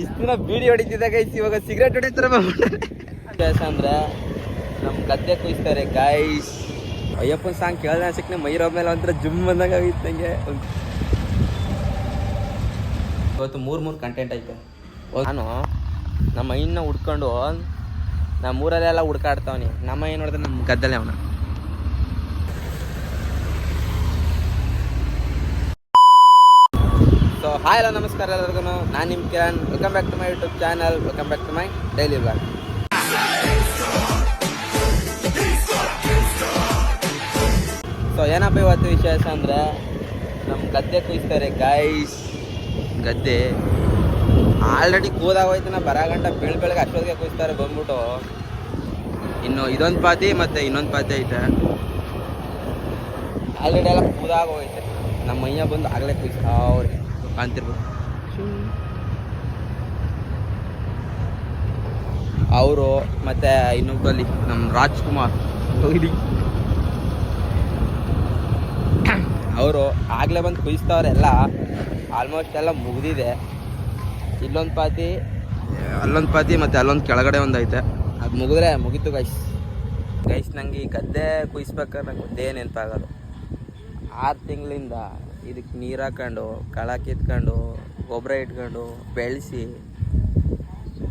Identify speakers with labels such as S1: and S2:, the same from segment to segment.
S1: ಇಷ್ಟು ಬೀಡಿ ಹೊಡಿತಿದ್ದಾಗ ಐತಿ ಇವಾಗ ಸಿಗರೇಟ್ ಹೊಡಿತಾರ ಕೆಲಸ ಅಂದ್ರೆ ನಮ್ಮ ಗದ್ದೆ ಕುಯ್ಸ್ತಾರೆ ಗೈಸ್ ಅಯ್ಯಪ್ಪನ ಸಾಂಗ್ ಕೇಳ್ದ ಸಿಕ್ಕನೆ ಮೈರೋ ಮೇಲೆ ಒಂಥರ ಜುಮ್ ಬಂದಾಗ ಆಗಿತ್ತು ನಂಗೆ. ಇವತ್ತು ಮೂರು ಮೂರು ಕಂಟೆಂಟ್ ಐತೆ. ನಾನು ನಮ್ಮ ಮೈನ ಹುಡ್ಕೊಂಡು ನಮ್ಮ ಊರಲ್ಲೆಲ್ಲ ಹುಡ್ಕಾಡ್ತಾವನಿ. ನಮ್ಮ ಏನು ನೋಡಿದ್ರೆ ನಮ್ಮ ಗದ್ದಲೆ ಅವನ. ಹಾಯ್ ಎಲ್ಲ ನಮಸ್ಕಾರ ಎಲ್ಲರಿಗೂ. ನಾನು ನಿಮ್ಮ Kiran. Welcome back to my YouTube channel welcome back to my daily blog so ಏನಪ್ಪ ಇವತ್ತು ವಿಶೇಷ ಅಂದರೆ ನಮ್ಮ ಗದ್ದೆ ಕುಯ್ತಾರೆ ಗಾಯ್ಸ್ ಗದ್ದೆ. ಆಲ್ರೆಡಿ ಕೂದಾಗೋಯ್ತು ನಾ ಬರ ಗಂಟ ಬೆಳ್ ಬೆಳಗ್ಗೆ ಅಷ್ಟೊತ್ತಿಗೆ ಕುಯ್ತಾರೆ ಬಂದ್ಬಿಟ್ಟು. ಇನ್ನು ಇದೊಂದು ಪಾತಿ ಮತ್ತು ಇನ್ನೊಂದು ಪಾತಿ ಐತೆ. ಆಲ್ರೆಡಿ ಎಲ್ಲ ಕೂದಾಗೋಯ್ತೆ ನಮ್ಮ ಮೈಯ ಬಂದು ಆಗಲೇ ಕುಯ್ಸ ಅವ್ರಿಗೆ ಕಾಣ್ತಿರ್ಬೋದು. ಅವರು ಮತ್ತು ಇನ್ನೊಬ್ಬರಲ್ಲಿ ನಮ್ಮ ರಾಜ್ಕುಮಾರ್. ಅವರು ಆಗಲೇ ಬಂದು ಕುಯಿಸ್ತವ್ರೆಲ್ಲ ಆಲ್ಮೋಸ್ಟ್ ಎಲ್ಲ ಮುಗಿದಿದೆ. ಇಲ್ಲೊಂದು ಪಾತಿ ಅಲ್ಲೊಂದು ಪಾತಿ ಮತ್ತು ಅಲ್ಲೊಂದು ಕೆಳಗಡೆ ಒಂದು ಐತೆ ಅದು ಮುಗಿದ್ರೆ ಮುಗೀತು ಗೈಸ್ ಗೈಸ್ ನಂಗೆ ಈ ಗದ್ದೆ ಕುಯಿಸ್ಬೇಕಾದ್ರೆ ನಂಗೆ ಒಂದೇ ನೆನಪಾಗೋದು ಆರು ತಿಂಗಳಿಂದ ಇದಕ್ಕೆ ನೀರು ಹಾಕೊಂಡು, ಕಳ ಕಿತ್ಕೊಂಡು, ಗೊಬ್ಬರ ಇಟ್ಕೊಂಡು, ಬೆಳೆಸಿ.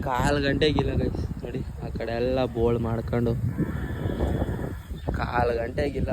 S1: ಕಾಲು ಗಂಟೆಗಿಲ್ಲ ಗೈಸ್ ನೋಡಿ, ಆ ಕಡೆ ಎಲ್ಲ ಬೋಳ್ ಮಾಡ್ಕೊಂಡು. ಕಾಲು ಗಂಟೆಗಿಲ್ಲ.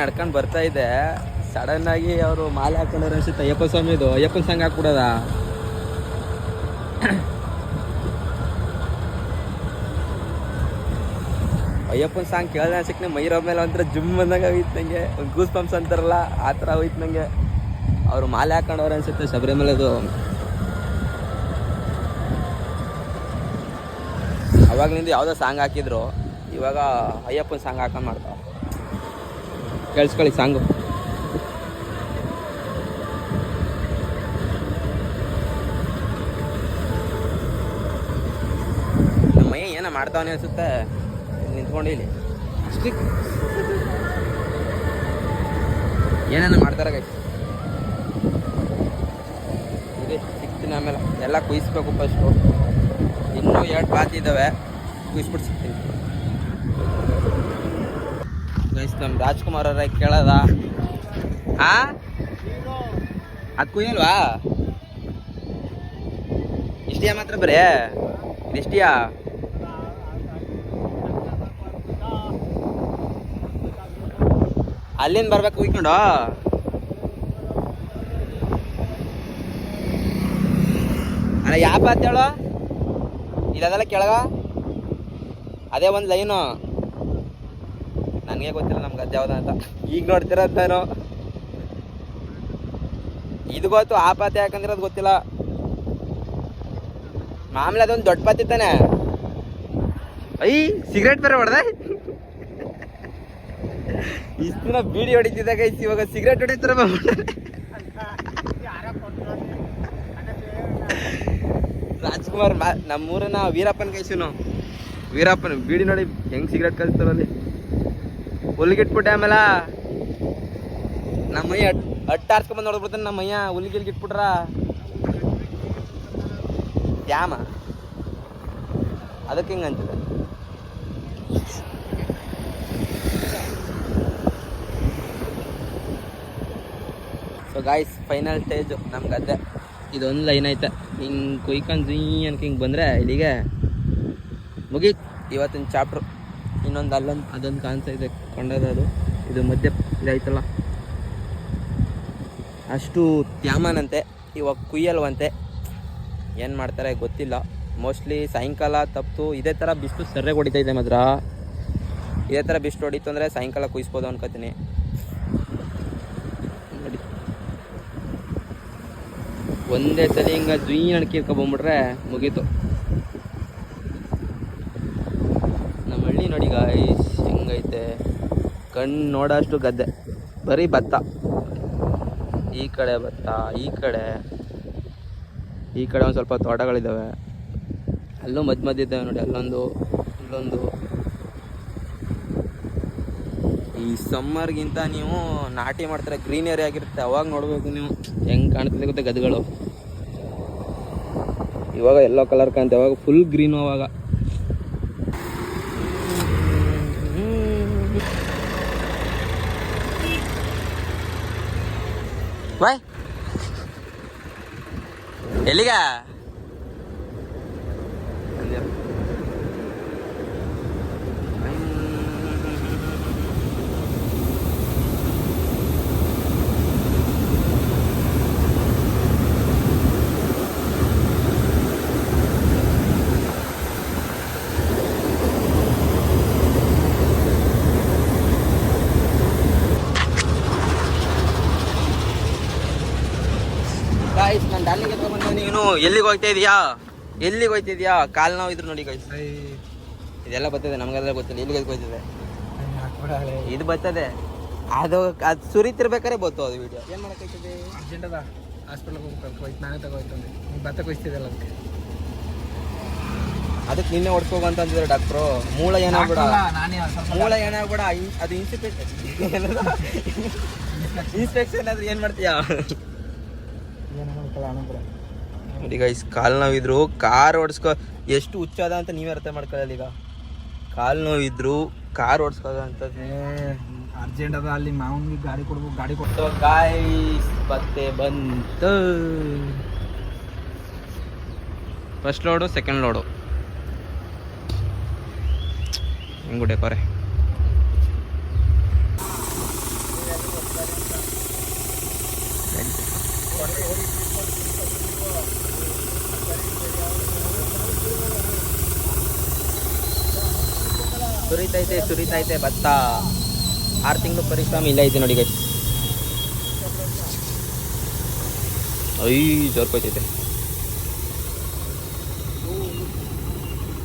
S1: ನಡ್ಕೊಂಡು ಬರ್ತಾ ಇದ್ದೆ ಸಡನ್ ಆಗಿ ಅವರು ಮಾಲೆ ಹಾಕೊಂಡ್ರೆ ಅನ್ಸುತ್ತೆ. ಅಯ್ಯಪ್ಪ ಸ್ವಾಮಿದು ಅಯ್ಯಪ್ಪನ ಸಂಘ ಹಾಕ್ಬಿಡೋದ? ಅಯ್ಯಪ್ಪನ ಸಾಂಗ್ ಕೇಳ್ದ ಅನ್ಸಕ್ಕೆ ಮೈರೋ ಮೇಲೆ ಒಂಥರ ಜುಮ್ ಬಂದಾಗ ಆಗಿತ್ತು ನಂಗೆ. ಒಂದು ಗೂಸ್ ಪಂಪ್ಸ್ ಅಂತಾರಲ್ಲ, ಆ ಥರ ಹೋಯ್ತು ನಂಗೆ. ಅವರು ಮಾಲೆ ಹಾಕೊಂಡವ್ರೆ ಅನ್ಸುತ್ತೆ ಶಬರಿಮಲೆದು. ಅವಾಗ್ಲಿಂದ ಯಾವುದೋ ಸಾಂಗ್ ಹಾಕಿದ್ರು. ಇವಾಗ ಅಯ್ಯಪ್ಪನ ಸಾಂಗ್ ಹಾಕೊಂಡು ಮಾಡ್ತಾವ ಕೇಳಿಸ್ಕೊಳ್ಳಿ ಸಾಂಗು. ನಮ್ಮ ಏನೋ ಮಾಡ್ತಾವನೆ ಅನ್ಸುತ್ತೆ? ನಿಂತ್ಕೊಂಡು ಇಲ್ಲಿ. ಸ್ಟಿಕ್ ಏನೇನು ಮಾಡ್ತಾರೆ ಗೈಸ್ ಇದೆ ಸಿಗ್ತೀನಿ ಆಮೇಲೆ. ಎಲ್ಲ ಕುಯಿಸ್ಬೇಕು ಫಸ್ಟು ಇನ್ನೂ ಎರಡು ಬಾತಿ ಇದ್ದಾವೆ ಕುಯಿಸ್ಬಿಟ್ಟು ಸಿಗ್ತೀನಿ. ಗೈಸ್ ನಮ್ಮ ರಾಜ್ಕುಮಾರ್ ಅವ್ರ ಕೇಳದ? ಆ? ಅದು ಕುಯ್ಯಲ್ವಾ ಇಷ್ಟಿಯಾ ಮಾತ್ರ ಬರೇ? ಇಷ್ಟಿಯಾ? ಅಲ್ಲಿಂದ ಬರ್ಬೇಕು ಕುಯ್ಕೊಂಡು? ಅಲ್ಲ ಯಾವ ಹೇಳು? ಇಲ್ಲದಲ್ಲ ಕೆಳಗ? ಅದೇ ಒಂದು ಲೈನು. ನನಗೆ ಗೊತ್ತಿಲ್ಲ ನಮ್ಗೆ ಅದು ಯಾವ್ದು ಅಂತ. ಈಗ ನೋಡ್ತಿರೋದು ನಾನು ಇದು ಗೊತ್ತು ಆ ಪಾತಿ ಅದ್ ಗೊತ್ತಿಲ್ಲ. ಮಾಮೂಲಿ ಅದೊಂದು ದೊಡ್ಡ ಪಾತಿ ತಾನೆ. ಐ ಸಿಗರೇಟ್ ಬೇರೆ ಹೊಡೆದ? ಇಷ್ಟು ದಿನ ಬೀಡಿ ಹೊಡಿತಿದ್ದಾಗ ಇವಾಗ ಸಿಗರೇಟ್ ಹೊಡಿತಾರ ರಾಜ್ಕುಮಾರ್ ನಮ್ಮೂರನ್ನ ನಮ್ಮೂರನ ವೀರಪ್ಪನ ಕೈಸಿನು ವೀರಪ್ಪನ ಬೀಡಿ ನೋಡಿ ಹೆಂಗ್ ಸಿಗರೇಟ್ ಕಲಿಸ್ತಾರಲ್ಲಿ ಹುಲ್ಗಿಟ್ಬಿಟ್ಟೆ ಆಮೇಲೆ. ನಮ್ಮ ಅಟ್ ಅಟ್ಟ ಬಂದು ನೋಡ್ಬಿಡ್ತಾನೆ ನಮ್ಮ ಮೈಯ ಹುಲ್ಗಿಲ್ಗಿಟ್ಬಿಟ್ರ ಯಾಮ ಅದಕ್ಕೆ ಹಿಂಗೆ ಅಂತಿದೆ ಸೊ ಗಾಯ್ಸ್ ಫೈನಲ್ ಸ್ಟೇಜು ನಮ್ಮ ಗದ್ದೆ. ಇದೊಂದು ಲೈನ್ ಐತೆ. ಹಿಂಗೆ ಕುಯ್ಕೊಂಡು ಜೀ ಅನ್ಕ ಹಿಂಗೆ ಬಂದರೆ ಇಲ್ಲಿಗೆ ಮುಗೀತು ಇವತ್ತಿನ ಚಾಪ್ಟ್ರು ಇನ್ನೊಂದು ಅಲ್ಲೊಂದು ಅದೊಂದು ಕಾಣ್ತಾ ಇದೆ, ಕೊಂಡದ ಅದು. ಇದು ಮಧ್ಯ ಇದಾಯ್ತಲ್ಲ. ಅಷ್ಟು ತ್ಯಾಮನಂತೆ, ಇವಾಗ ಕುಯ್ಯಲ್ವಂತೆ. ಏನು ಮಾಡ್ತಾರೆ ಗೊತ್ತಿಲ್ಲ. ಮೋಸ್ಟ್ಲಿ ಸಾಯಂಕಾಲ ತಪ್ಪು ಇದೇ ಥರ ಬಿಸಿಲು ಸರಿಯಾಗಿ ಇದೆ ಮಾತ್ರ. ಇದೇ ಥರ ಬಿಸಿಲು ಹೊಡಿತು ಅಂದರೆ ಸಾಯಂಕಾಲ ಕುಯ್ಸ್ಬೋದು ಅನ್ಕೋತೀನಿ. ನೋಡಿ. ಒಂದೇ ಸಲ ಹಿಂಗೆ ಜುಯ್ ಅಣ್ಕಿರ್ಕೊಂಬಂಬಿಟ್ರೆ ಮುಗೀತು ನಮ್ಮ ಹಳ್ಳಿ ನೋಡಿ ಗಾಯ್ಸ್ ಹೆಂಗೈತೆ? ಕಣ್ಣು ನೋಡೋಷ್ಟು ಗದ್ದೆ. ಬರೀ ಭತ್ತ. ಈ ಕಡೆ ಭತ್ತ, ಈ ಕಡೆ. ಈ ಕಡೆ ಒಂದು ಸ್ವಲ್ಪ ತೋಟಗಳಿದ್ದಾವೆ ಅಲ್ಲೂ ಮಧ್ಯ ಮಧ್ಯ ಇದ್ದಾವೆ ನೋಡಿ, ಅಲ್ಲೊಂದು, ಇಲ್ಲೊಂದು. ಈ ಸಮ್ಮರ್ಗಿಂತ ನೀವು ನಾಟಿ ಮಾಡ್ತಾರೆ ಗ್ರೀನರಿ ಆಗಿರುತ್ತೆ. ಅವಾಗ ನೋಡ್ಬೇಕು ನೀವು. ಹೆಂಗ್ ಕಾಣ್ತದೆ ಗೊತ್ತಾ ಗದ್ಗಳು ಇವಾಗ ಎಲ್ಲೋ ಕಲರ್ ಕಾಣ್ತೆ ಅವಾಗ ಫುಲ್ ಗ್ರೀನು ಅವಾಗ. ಎಲ್ಲಿಗ ಗಾಯ್ಸ್ ನಾನು ಎಲ್ಲಿಗೆ ಹೋಗ್ತಾ ಇದೀಯಾ? ಎಲ್ಲಿಗೆ ಹೋಗ್ತಿದ್ಯಾ ಕಾಲ್ ನೋವು ಇದ್ರು ನೋಡಿ ಗಾಯ್ಸ್ ಇದೆಲ್ಲ ಬರ್ತದೆ ನಮ್ಗೆಲ್ಲ ಗೊತ್ತಿಲ್ಲ. ಎಲ್ಲಿಗೆ ಹೋಗ್ತಿದೆ ಇದು ಬರ್ತದೆ. ಅದು ಅದು ಸುರಿತಿರ್ಬೇಕಾದ್ರೆ ಬತ್ತು ಅದು ವಿಡಿಯೋ ಏನು ಮಾಡಕ್ಕೆ
S2: ಅರ್ಜೆಂಟ್ ಅದ. ಹಾಸ್ಪಿಟ್ಲಿಗೆ ಹೋಗ್ಬೇಕು. ಹೋಯ್ತು ನಾನೇ ತಗೋಯ್ತಂದೆ. ನೀವು ಭತ್ತ ಕೊಯ್ತಿದ್ದಲ್ಲ ಅದಕ್ಕೆ.
S1: ಅದಕ್ಕೆ ನಿನ್ನೆ ಹೊಡ್ಕೋಬ ಅಂದಿದ್ರು ಡಾಕ್ಟ್ರು ಮೂಳ ಏನಾಗ್ಬಿಡ ಮೂಳ ಏನಾಗ್ಬಿಡ ಅದು ಇನ್ಸ್ಪೆಕ್ಷನ್ ಇನ್ಸ್ಪೆಕ್ಷನ್ ಆದ್ರೆ ಏನು ಮಾಡ್ತೀಯಾ? ನೋಡಿ ಗೈಸ್ ಕಾಲು ನೋವಿದ್ರು ಕಾರ್ ಓಡಿಸ್ಕೊ ಎಷ್ಟು ಹುಚ್ಚಾದ ಅಂತ ನೀವೇ ಅರ್ಥ ಮಾಡ್ಕೊಳ್ಳಲ್ಲ ಈಗ. ಕಾಲು ನೋವಿದ್ರು ಕಾರ್ ಓಡಿಸ್ಕೋದ ಅಂತ
S2: ಅರ್ಜೆಂಟ್ ಅದ ಅಲ್ಲಿ ಮಾವನಿಗೆ ಗಾಡಿ ಕೊಡ್ಬೇಕು ಗಾಡಿ ಕೊಡ್ತ
S1: ಗಾಯ್ಸ್ ಬತ್ತೆ ಬಂತು. ಫಸ್ಟ್ ಲೋಡು ಸೆಕೆಂಡ್ ಲೋಡು ಹೆಂಗು ಡೆಕೋರೆ ಸುರಿತೈತೆ ಸುರಿತೈತೆ ಭತ್ತ. ಆರು ತಿಂಗಳು ಪರಿಶ್ರಮ ಇಲ್ಲ ಐತೆ ನೋಡಿ ಗೈಸ್ ಐ ಜೋರ್ಕೋತೈತೆ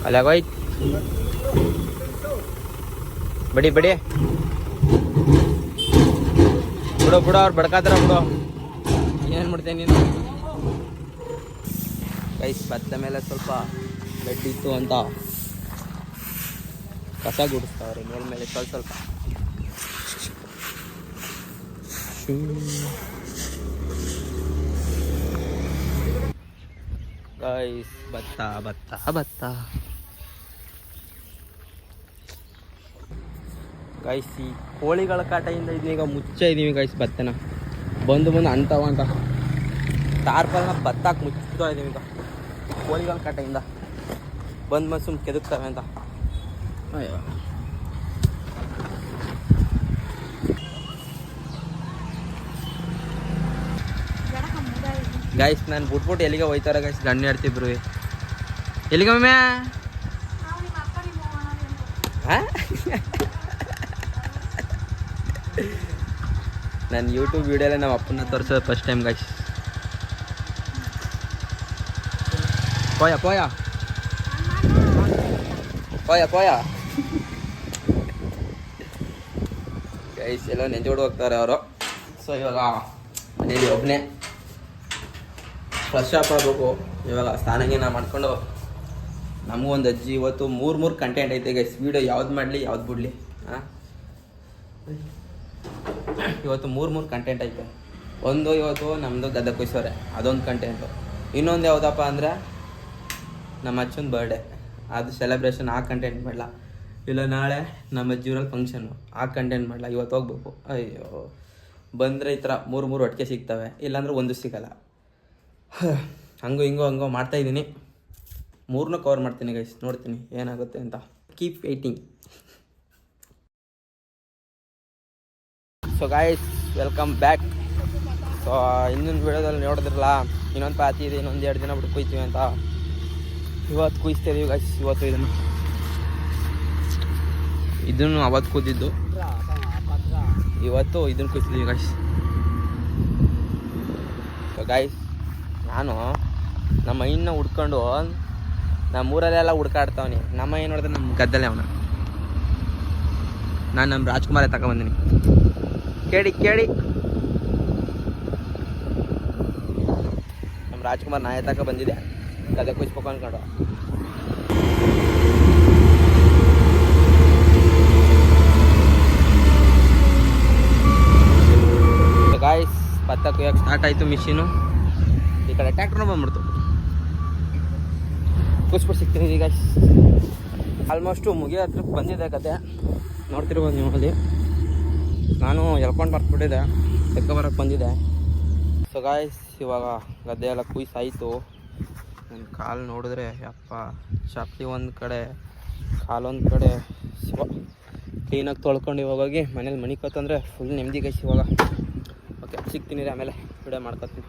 S1: ಅಲ್ಲಾಗೋಯ್ತು ಬಡಿ ಬಡಿ. ಬಿಡು ಬಿಡು ಅವ್ರು ಬಡ್ಕಾತಾರ ಬಿಡು. ಏನು ಮಾಡ್ತೇನೆ ನೀನು? ಕೈ ಭತ್ತ ಮೇಲೆ ಸ್ವಲ್ಪ ಬೆಟ್ಟಿತ್ತು ಅಂತ ಕಸ ಗುಡಿಸ್ತಾವ್ರಿ. ಮೇಲ್ಮೇಲೆ ಸ್ವಲ್ಪ ಸ್ವಲ್ಪ. ಗೈಸ್ ಭತ್ತ ಭತ್ತ ಭತ್ತ. ಗೈಸ್ ಈ ಕೋಳಿಗಳ ಕಾಟದಿಂದ ಇದೀಗ ಮುಚ್ಚ ಇದ್ದೀವಿ ಗೈಸ್ ಭತ್ತನ. ಬಂದು ಬಂದು ಅಂತಾವ ಅಂತ ತಾರ್ಪಲ್ನ ಭತ್ತಾಕ್ ಮುಚ್ತಾ ಇದೀವಿ ಈಗ. ಕೋಳಿಗಳ ಕಟ್ಟೆಯಿಂದ. ಬಂದು ಬಂದು ಸುಮ್ಮನೆ ಕೆದಕ್ತವೆ ಅಂತ. ಅಯ್ಯೋ. ಗೈಸ್ ನಾನು ಬಿಟ್ಬಿಟ್ಟು ಎಲ್ಲಿಗೆ ಹೋಯ್ತಾರ ಗಾಯ್ಸ್ ಗಣ್ಯ ಆಡ್ತಿಬ್ರು ಎಲ್ಲಿಗೆ ಮಮ್ಮಿ ನಾನು ಯೂಟ್ಯೂಬ್ ವೀಡಿಯೋಲ್ಲೇ ನಮ್ಮ ಅಪ್ಪನ ತೋರಿಸೋದು ಫಸ್ಟ್ ಟೈಮ್ ಗೈಸ್ ಪೋಯ ಪೋಯ ಪೋಯ ಪೋಯ ಗೈಸ್ ಎಲ್ಲ ನೆಂಜೋಡು ಹೋಗ್ತಾರೆ ಅವರು. ಸೊ ಇವಾಗ ಮನೇಲಿ ಒಬ್ಬನೇ ಫ್ರೆಶ್ ಅಪ್ ಆಗಬೇಕು. ಇವಾಗ ಸ್ನಾನಗೀನ ಮಾಡ್ಕೊಂಡು ನಮಗೂ ಒಂದು ಅಜ್ಜಿ, ಇವತ್ತು ಮೂರು ಮೂರು ಕಂಟೆಂಟ್ ಐತೆ ಗೈಸ್ ವೀಡಿಯೋ ಯಾವ್ದು ಮಾಡಲಿ, ಯಾವ್ದು ಬಿಡಲಿ ಹಾಂ ಇವತ್ತು ಮೂರು ಮೂರು ಕಂಟೆಂಟ್ ಐತೆ. ಒಂದು ಇವತ್ತು ನಮ್ಮದು ಗದ್ದೆ ಕುಯ್ಸೋರೆ ಅದೊಂದು ಕಂಟೆಂಟು ಇನ್ನೊಂದು ಯಾವುದಪ್ಪ ಅಂದರೆ ನಮ್ಮ ಅಜ್ಜನ ಬರ್ಡೇ ಅದು ಸೆಲೆಬ್ರೇಷನ್ ಆ ಕಂಟೆಂಟ್ ಮಾಡಲ್ಲ ಇಲ್ಲ, ನಾಳೆ ನಮ್ಮ ಅಜ್ಜಿವ್ರಲ್ಲಿ ಫಂಕ್ಷನ್ನು ಆ ಕಂಟೆಂಟ್ ಮಾಡಲ್ಲ ಇವತ್ತು ಹೋಗ್ಬೇಕು. ಅಯ್ಯೋ. ಬಂದರೆ ಈ ಥರ ಮೂರು ಮೂರು ಒಟ್ಟಿಗೆ ಸಿಗ್ತವೆ. ಇಲ್ಲಾಂದ್ರೆ ಒಂದು ಸಿಗಲ್ಲ. ಹಂಗೋ, ಹಿಂಗೋ, ಹಂಗೋ ಮಾಡ್ತಾಯಿದ್ದೀನಿ ಮೂರನ್ನೂ ಕವರ್ ಮಾಡ್ತೀನಿ ಗೈಸ್ ನೋಡ್ತೀನಿ ಏನಾಗುತ್ತೆ ಅಂತ. Keep waiting so guys welcome back so ಇನ್ನೊಂದು ವಿಡಿಯೋದಲ್ಲಿ ನೋಡಿದ್ರಲ್ಲ, ಇನ್ನೊಂದು ಪಾತಿ ಇದೆ, ಇನ್ನೊಂದು ಎರಡು ದಿನ ಬಿಟ್ಟು ಕುಯ್ತೀವಿ ಅಂತ. ಇವತ್ತು ಕುಯ್ಸ್ತಿದ್ದೀವಿ ಗಾಯ್ಸ್ ಇವತ್ತು ಇದನ್ನು. ಇದನ್ನು ಅವತ್ತು ಕೂತಿದ್ದು ಇವತ್ತು ಇದನ್ನು ಕುಯ್ತಿದ್ದೀವಿ ಗಾಯ್ಸ್ ಗಾಯ್ಸ್ ನಾನು ನಮ್ಮ ಮೈನ ಹುಡ್ಕೊಂಡು ನಮ್ಮ ಊರಲ್ಲೆಲ್ಲ ಹುಡ್ಕಾಡ್ತಾವನಿ. ನಮ್ಮ ಏನು ನೋಡಿದ್ರೆ ನಮ್ಮ ಗದ್ದಲೆ ಅವನ. ನಾನು ನಮ್ಮ ರಾಜ್ಕುಮಾರೇ ತಗೊಂಬಂದಿನಿ ಕೇಳಿ ಕೇಳಿ. ನಮ್ಮ ರಾಜ್ಕುಮಾರ್ ನಾಯ ತಕ ಬಂದಿದೆ ಗದ್ದೆ ಕುಯ್ಸ್ಬೇಕು ಅನ್ಕೊಂಡು ಗಾಯ್ಸ್ ಭತ್ತ ಕುಯ್ಯಕ್ಕೆ ಸ್ಟಾರ್ಟ್ ಆಯಿತು ಮಿಷಿನು ಈ ಕಡೆ ಟ್ಯಾಕ್ಟ್ರ್ ಬಂದ್ಬಿಡ್ತು. ಕೂಸ್ಬಿಟ್ಟು ಸಿಗ್ತೀನಿ ಈಗ ಆಲ್ಮೋಸ್ಟು ಮುಗಿಯೋ ಹತ್ರಕ್ಕೆ ಬಂದಿದೆ ಕತೆ. ನೋಡ್ತಿರ್ಬೋದು ನೀವು ಅಲ್ಲಿ ನಾನು ಎಳ್ಕೊಂಡು ಬರ್ತ್ಬಿಟ್ಟಿದ್ದೆ. ಲೆಕ್ಕ ಬರೋಕ್ಕೆ ಬಂದಿದೆ ಸೊ ಗಾಯ್ಸ್ ಇವಾಗ ಗದ್ದೆ ಎಲ್ಲ ಕುಯ್ಸಾಯಿತು ನನ್ನ ಕಾಲು ನೋಡಿದ್ರೆ, ಯಪ್ಪ ಚಪ್ಪಲಿ ಒಂದು ಕಡೆ ಕಾಲೊಂದು ಕಡೆ ಶಿವ. ಕ್ಲೀನಾಗಿ ತೊಳ್ಕೊಂಡು ಇವಾಗ ಹೋಗಿ ಮನೇಲಿ ಮಣಿ ಕತ್ತಂದ್ರೆ ಫುಲ್ ನೆಮ್ಮದಿ ಗೈಸ್ ಇವಾಗ ಓಕೆ ಸಿಗ್ತೀನಿ ರೀ ಆಮೇಲೆ ವಿಡಿಯೋ ಮಾಡ್ಕೊತೀನಿ.